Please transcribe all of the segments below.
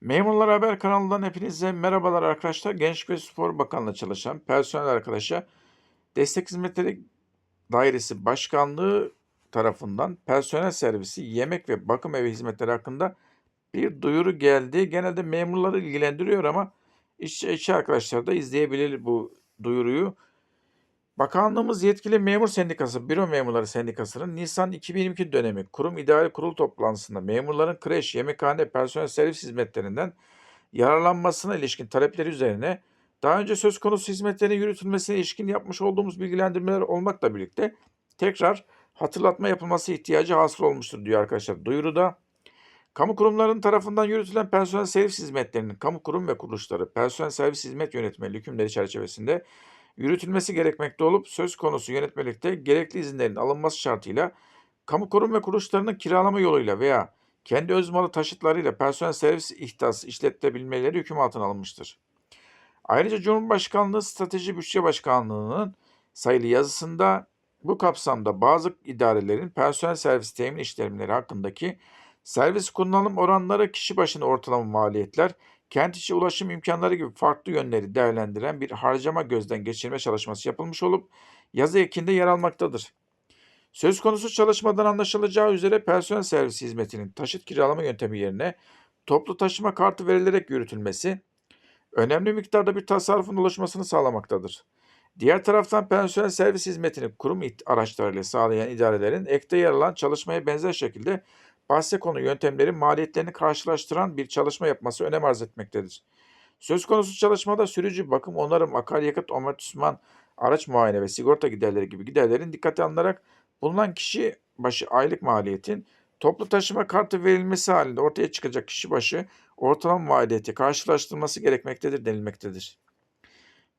Memurlar Haber kanalından hepinize merhabalar arkadaşlar. Gençlik ve Spor Bakanlığı çalışan personel arkadaşa Destek Hizmetleri Dairesi Başkanlığı tarafından personel servisi, yemek ve bakım evi hizmetleri hakkında bir duyuru geldi. Genelde memurları ilgilendiriyor ama işçi, işçi arkadaşlar da izleyebilir bu duyuruyu. Bakanlığımız yetkili memur sendikası, büro memurları sendikasının Nisan 2022 dönemi kurum idare kurul toplantısında memurların kreş, yemekhane, personel servis hizmetlerinden yararlanmasına ilişkin talepleri üzerine daha önce söz konusu hizmetlerin yürütülmesine ilişkin yapmış olduğumuz bilgilendirmeler olmakla birlikte tekrar hatırlatma yapılması ihtiyacı hasıl olmuştur diyor arkadaşlar duyuruda. Kamu kurumlarının tarafından yürütülen personel servis hizmetlerinin kamu kurum ve kuruluşları personel servis hizmet yönetmeliği hükümleri çerçevesinde yürütülmesi gerekmekte olup söz konusu yönetmelikte gerekli izinlerin alınması şartıyla kamu kurum ve kuruluşlarının kiralama yoluyla veya kendi öz malı taşıtlarıyla personel servis ihtiyası işletilebilmeleri hüküm altına alınmıştır. Ayrıca Cumhurbaşkanlığı Strateji Bütçe Başkanlığı'nın sayılı yazısında bu kapsamda bazı idarelerin personel servis temin işlemleri hakkındaki servis kullanım oranları kişi başına ortalama maliyetler, kent içi ulaşım imkanları gibi farklı yönleri değerlendiren bir harcama gözden geçirme çalışması yapılmış olup yazı ekinde yer almaktadır. Söz konusu çalışmadan anlaşılacağı üzere personel servisi hizmetinin taşıt kiralama yöntemi yerine toplu taşıma kartı verilerek yürütülmesi önemli miktarda bir tasarrufun oluşmasını sağlamaktadır. Diğer taraftan personel servis hizmetini kurum araçlarıyla sağlayan idarelerin ekte yer alan çalışmaya benzer şekilde bahse konu yöntemlerin maliyetlerini karşılaştıran bir çalışma yapması önem arz etmektedir. Söz konusu çalışmada sürücü bakım, onarım, akaryakıt, amortisman, araç muayene ve sigorta giderleri gibi giderlerin dikkate alınarak bulunan kişi başı aylık maliyetin toplu taşıma kartı verilmesi halinde ortaya çıkacak kişi başı ortalama maliyeti karşılaştırılması gerekmektedir denilmektedir.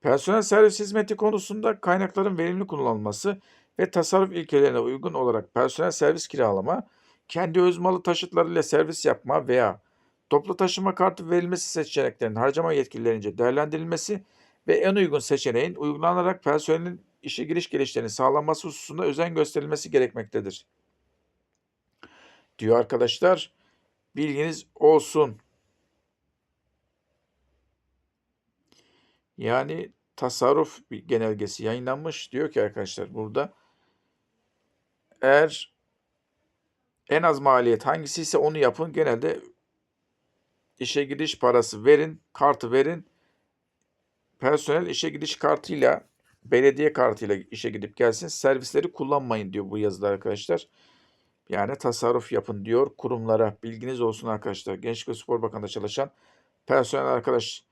Personel servis hizmeti konusunda kaynakların verimli kullanılması ve tasarruf ilkelerine uygun olarak personel servis kiralama, kendi öz malı taşıtlarıyla servis yapma veya toplu taşıma kartı verilmesi seçeneklerinin harcama yetkililerince değerlendirilmesi ve en uygun seçeneğin uygulanarak personelin işe giriş gelişlerinin sağlanması hususunda özen gösterilmesi gerekmektedir. Diyor arkadaşlar. Bilginiz olsun. Yani tasarruf genelgesi yayınlanmış. Diyor ki arkadaşlar burada eğer en az maliyet hangisi ise onu yapın. Genelde işe gidiş parası verin, kartı verin. Personel işe gidiş kartıyla, belediye kartıyla işe gidip gelsin. Servisleri kullanmayın diyor bu yazıda arkadaşlar. Yani tasarruf yapın diyor kurumlara. Bilginiz olsun arkadaşlar. Gençlik ve Spor Bakanlığı'nda çalışan personel arkadaş.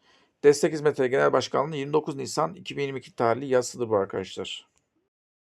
Destek Hizmetleri Genel Başkanlığı 29 Nisan 2022 tarihli yazısıdır bu arkadaşlar.